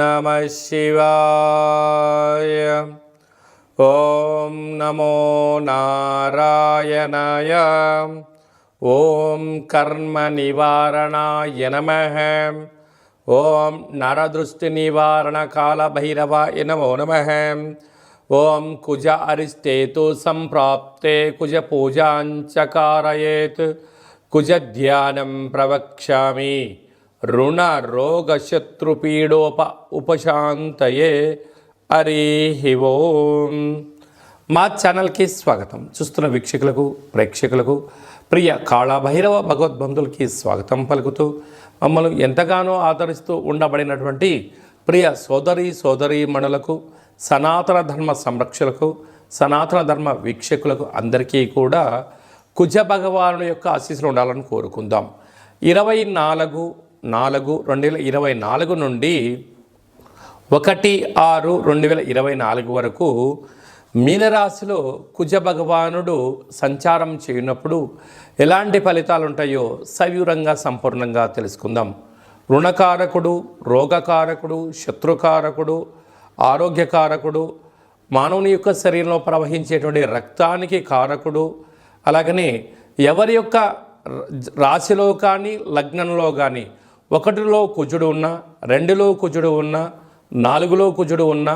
నమ శివాయ ఓం నమో నారాయణాయ ఓం కర్మ నివారణాయ నమ ఓం నరదృష్టి నివారణ కాళభైరవాయ నమో నమ ఓం కుజ అరిష్టేతు సంప్రాప్తే కుజ పూజాంచకారయేత్ కుజ ధ్యానం ప్రవక్ష్యామి రుణ రోగ శత్రుపీడోప ఉపశాంతయే హరి ఓం. మా ఛానల్కి స్వాగతం. చూస్తున్న వీక్షకులకు ప్రేక్షకులకు ప్రియ కాళభైరవ భగవద్బంధులకి స్వాగతం పలుకుతూ మమ్మల్ని ఎంతగానో ఆదరిస్తూ ఉండబడినటువంటి ప్రియ సోదరి సోదరీ మణులకు సనాతన ధర్మ సంరక్షకులకు సనాతన ధర్మ వీక్షకులకు అందరికీ కూడా కుజ భగవాను యొక్క ఆశీస్సులు ఉండాలని కోరుకుందాం. ఇరవై నాలుగు నాలుగు రెండు వేల ఇరవై నాలుగు నుండి ఒకటి ఆరు రెండు వేల ఇరవై నాలుగు వరకు మీనరాశిలో కుజ భగవానుడు సంచారం చేయనప్పుడు ఎలాంటి ఫలితాలు ఉంటాయో సవివరంగా సంపూర్ణంగా తెలుసుకుందాం. రుణకారకుడు రోగకారకుడు శత్రుకారకుడు ఆరోగ్యకారకుడు మానవుని యొక్క శరీరంలో ప్రవహించేటువంటి రక్తానికి కారకుడు అలాగనే ఎవరి యొక్క రాశిలో కానీ లగ్నంలో కానీ ఒకటిలో కుజుడు ఉన్నా రెండులో కుజుడు ఉన్నా నాలుగులో కుజుడు ఉన్నా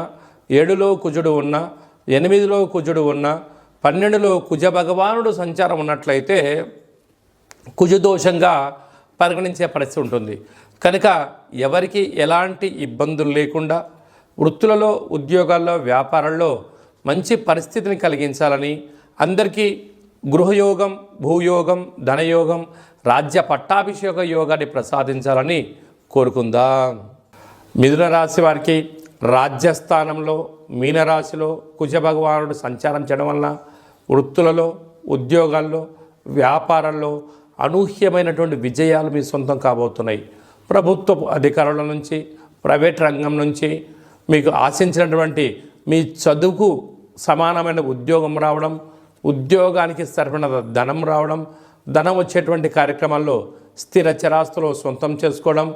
ఏడులో కుజుడు ఉన్నా ఎనిమిదిలో కుజుడు ఉన్నా పన్నెండులో కుజ భగవానుడు సంచారం ఉన్నట్లయితే కుజదోషంగా పరిగణించే పరిస్థితి ఉంటుంది. కనుక ఎవరికి ఎలాంటి ఇబ్బందులు లేకుండా వృత్తులలో ఉద్యోగాల్లో వ్యాపారాల్లో మంచి పరిస్థితిని కలిగించాలని అందరికీ గృహయోగం భూయోగం ధనయోగం రాజ్య పట్టాభిషేక యోగాన్ని ప్రసాదించాలని కోరుకుందాం. మిథున రాశి వారికి రాజ్యస్థానంలో మీనరాశిలో కుజభగవానుడు సంచారం చేయడం వలన వృత్తులలో ఉద్యోగాల్లో వ్యాపారాల్లో అనూహ్యమైనటువంటి విజయాలు మీ సొంతం కాబోతున్నాయి. ప్రభుత్వ అధికారుల నుంచి ప్రైవేట్ రంగం నుంచి మీకు ఆశించినటువంటి మీ చదువుకు సమానమైన ఉద్యోగం రావడం ఉద్యోగానికి సరిపడిన ధనం రావడం ధనం వచ్చేటువంటి కార్యక్రమాల్లో స్థిర చరాస్తులు సొంతం చేసుకోవడం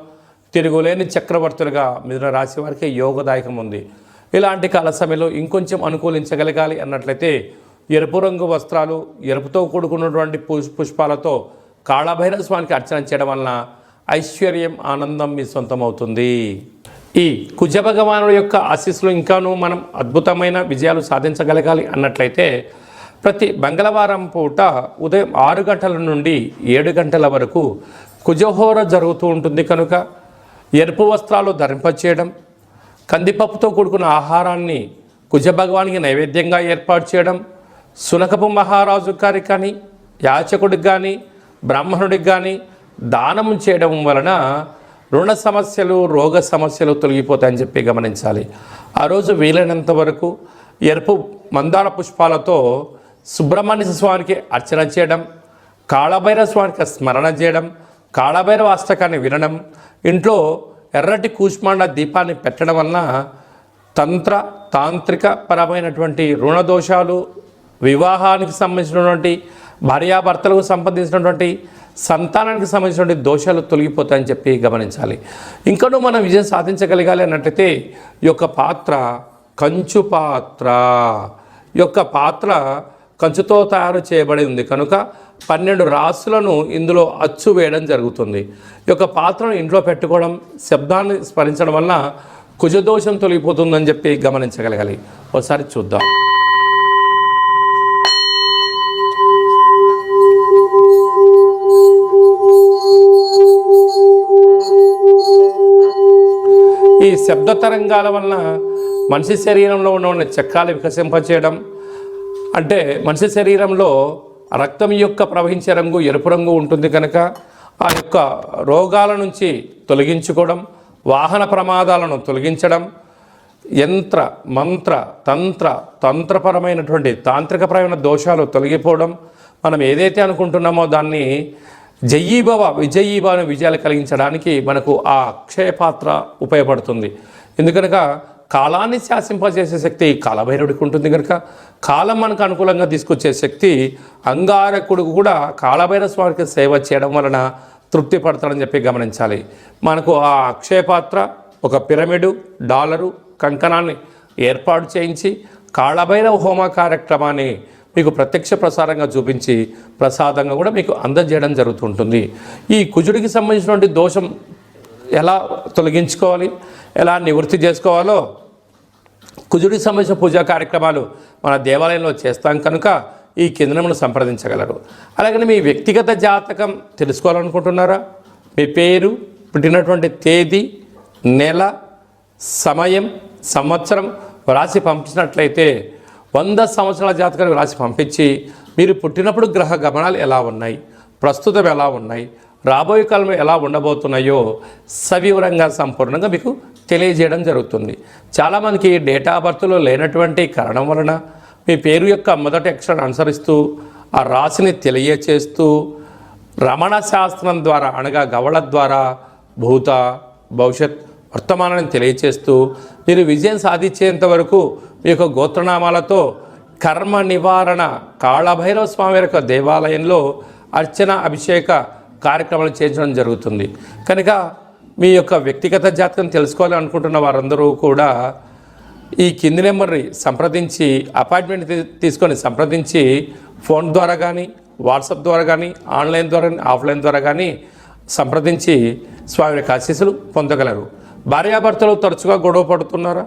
తిరుగులేని చక్రవర్తులుగా మిథున రాశి వారికి యోగదాయకం ఉంది. ఇలాంటి కాల సమయంలో ఇంకొంచెం అనుకూలించగలగాలి అన్నట్లయితే ఎరుపు రంగు వస్త్రాలు ఎరుపుతో కూడుకున్నటువంటి పుష్ పుష్పాలతో కాళభైరవ స్వామికి అర్చన చేయడం వలన ఐశ్వర్యం ఆనందం మీ సొంతమవుతుంది. ఈ కుజ భగవానుడు యొక్క ఆశీస్సులు ఇంకాను మనం అద్భుతమైన విజయాలు సాధించగలగాలి అన్నట్లయితే ప్రతి మంగళవారం పూట ఉదయం ఆరు గంటల నుండి ఏడు గంటల వరకు కుజహోర జరుగుతూ ఉంటుంది కనుక ఎరుపు వస్త్రాలు ధరింపచేయడం కందిపప్పుతో కూడుకున్న ఆహారాన్ని కుజ భగవానికి నైవేద్యంగా ఏర్పాటు చేయడం సునకపు మహారాజు గారికి కానీ యాచకుడికి కానీ బ్రాహ్మణుడికి కానీ దానం చేయడం వలన రుణ సమస్యలు రోగ సమస్యలు తొలగిపోతాయని చెప్పి గమనించాలి. ఆ రోజు వీలైనంత వరకు ఎరుపు మందార పుష్పాలతో సుబ్రహ్మణ్య స్వామికి అర్చన చేయడం కాళభైరవ స్వామికి స్మరణ చేయడం కాళభైరవ అష్టకాన్ని వినడం ఇంట్లో ఎర్రటి కూష్మాండ దీపాన్ని పెట్టడం వలన తంత్ర తాంత్రిక పరమైనటువంటి రుణదోషాలు వివాహానికి సంబంధించినటువంటి భార్యాభర్తలకు సంబంధించినటువంటి సంతానానికి సంబంధించినటువంటి దోషాలు తొలగిపోతాయని చెప్పి గమనించాలి. ఇంకనూ మనం విజయం సాధించగలగాలి అన్నట్టయితే ఈ యొక్క పాత్ర కంచు పాత్ర ఈ యొక్క పాత్ర కంచుతో తయారు చేయబడి ఉంది. కనుక పన్నెండు రాసులను ఇందులో అచ్చు వేయడం జరుగుతుంది. ఈ యొక్క పాత్రను ఇంట్లో పెట్టుకోవడం శబ్దాన్ని స్మరించడం వల్ల కుజదోషం తొలగిపోతుందని చెప్పి గమనించగలగాలి. ఒకసారి చూద్దాం. ఈ శబ్ద తరంగాల వలన మనిషి శరీరంలో ఉన్న చక్రాలు వికసింపచేయడం అంటే మనిషి శరీరంలో రక్తం యొక్క ప్రవహించే రంగు ఎరుపు రంగు ఉంటుంది కనుక ఆ యొక్క రోగాల నుంచి తొలగించుకోవడం వాహన ప్రమాదాలను తొలగించడం యంత్ర మంత్ర తంత్ర తంత్రపరమైనటువంటి తాంత్రికపరమైన దోషాలు తొలగిపోవడం మనం ఏదైతే అనుకుంటున్నామో దాన్ని జయీభవ విజయీభవ విజయాలు కలిగించడానికి మనకు ఆ అక్షయ పాత్ర ఉపయోగపడుతుంది. ఎందుకనగా కాలాన్ని శాసింపజేసే శక్తి కాలభైరవుడికి ఉంటుంది కనుక కాలం మనకు అనుకూలంగా తీసుకొచ్చే శక్తి అంగారకుడు కూడా కాలభైరవ స్వామికి సేవ చేయడం వలన తృప్తి పడతాడని చెప్పి గమనించాలి. మనకు ఆ అక్షయపాత్ర ఒక పిరమిడు డాలరు కంకణాన్ని ఏర్పాటు చేయించి కాళభైరవ హోమ కార్యక్రమాన్ని మీకు ప్రత్యక్ష ప్రసారంగా చూపించి ప్రసాదంగా కూడా మీకు అందజేయడం జరుగుతుంటుంది. ఈ కుజుడికి సంబంధించినటువంటి దోషం ఎలా తొలగించుకోవాలి? ఎలా నివృత్తి చేసుకోవాలో కుజుడికి సంబంధించిన పూజా కార్యక్రమాలు మన దేవాలయంలో చేస్తాం కనుక ఈ కేంద్రమును సంప్రదించగలరు. అలాగని మీ వ్యక్తిగత జాతకం తెలుసుకోవాలనుకుంటున్నారా? మీ పేరు పుట్టినటువంటి తేదీ నెల సమయం సంవత్సరం రాసి పంపించినట్లయితే వంద సంవత్సరాల జాతకాన్ని వ్రాసి పంపించి మీరు పుట్టినప్పుడు గ్రహ గమనాలు ఎలా ఉన్నాయి? ప్రస్తుతం ఎలా ఉన్నాయి? రాబోయే కాలంలో ఎలా ఉండబోతున్నాయో సవివరంగా సంపూర్ణంగా మీకు తెలియజేయడం జరుగుతుంది. చాలామందికి డేటా ఆఫ్ బర్త్లో లేనటువంటి కారణం వలన మీ పేరు యొక్క మొదటి అక్షరాన్ని అనుసరిస్తూ ఆ రాశిని తెలియచేస్తూ రమణ శాస్త్రం ద్వారా అనగా గవళ ద్వారా భూత భవిష్యత్ వర్తమానాన్ని తెలియచేస్తూ మీరు విజయం సాధించేంత వరకు మీ యొక్క గోత్రనామాలతో కర్మ నివారణ కాళభైరవ స్వామి యొక్క దేవాలయంలో అర్చన అభిషేక కార్యక్రమాలు చేయించడం జరుగుతుంది. కనుక మీ యొక్క వ్యక్తిగత జాతకం తెలుసుకోవాలనుకుంటున్న వారందరూ కూడా ఈ కింది నెంబర్ని సంప్రదించి అపాయింట్మెంట్ తీసుకొని సంప్రదించి ఫోన్ ద్వారా కానీ వాట్సాప్ ద్వారా కానీ ఆన్లైన్ ద్వారా కానీ ఆఫ్లైన్ ద్వారా కానీ సంప్రదించి స్వామి యొక్క ఆశీస్సులు పొందగలరు. భార్యాభర్తలు తరచుగా గొడవ పడుతున్నారా?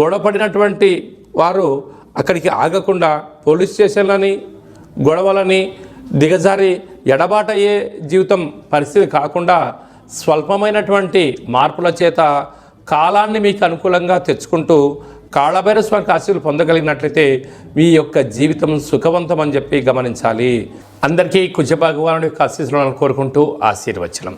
గొడవ పడినటువంటి వారు అక్కడికి ఆగకుండా పోలీస్ స్టేషన్లని గొడవలని దిగజారి ఎడబాటయ్యే జీవితం పరిస్థితి కాకుండా స్వల్పమైనటువంటి మార్పుల చేత కాలాన్ని మీకు అనుకూలంగా తెచ్చుకుంటూ కాళభైర స్వామికి పొందగలిగినట్లయితే మీ యొక్క జీవితం సుఖవంతం అని చెప్పి గమనించాలి. అందరికీ కుజ భగవానుడి యొక్క ఆశీస్సులను కోరుకుంటూ ఆశీర్వచనం.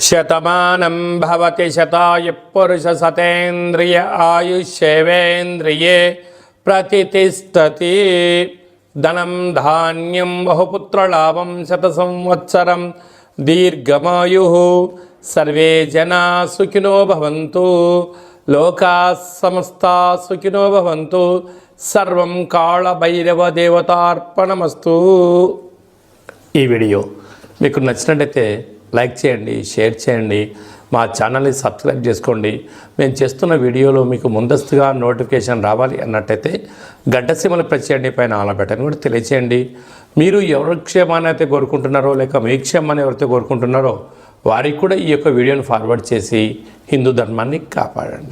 శతమానం భవతి శతాయ పురుష సతేంద్రియ ఆయుష్యేవేంద్రియే ప్రతిష్టతి ధనం ధాన్యం బహుపుత్రలాభం శత సంవత్సరం దీర్ఘమాయు. సర్వే జనా సుఖినో భవంతు. లోకా సమస్తా సుఖినో భవంతు. సర్వం కాళభైరవ దేవతార్పణమస్తు. ఈ వీడియో మీకు నచ్చినట్టయితే లైక్ చేయండి షేర్ చేయండి మా ఛానల్ని సబ్స్క్రైబ్ చేసుకోండి. మేము చేస్తున్న వీడియోలో మీకు ముందస్తుగా నోటిఫికేషన్ రావాలి అన్నట్టయితే గంట సీమలు ప్రెస్ చేయండి పైన ఆల బటన్ కూడా తెలియచేయండి. మీరు ఎవరి క్షేమాన్ని అయితే కోరుకుంటున్నారో లేక మీ క్షేమాన్ని ఎవరైతే కోరుకుంటున్నారో వారికి కూడా ఈ యొక్క వీడియోని ఫార్వర్డ్ చేసి హిందూ ధర్మాన్ని కాపాడండి.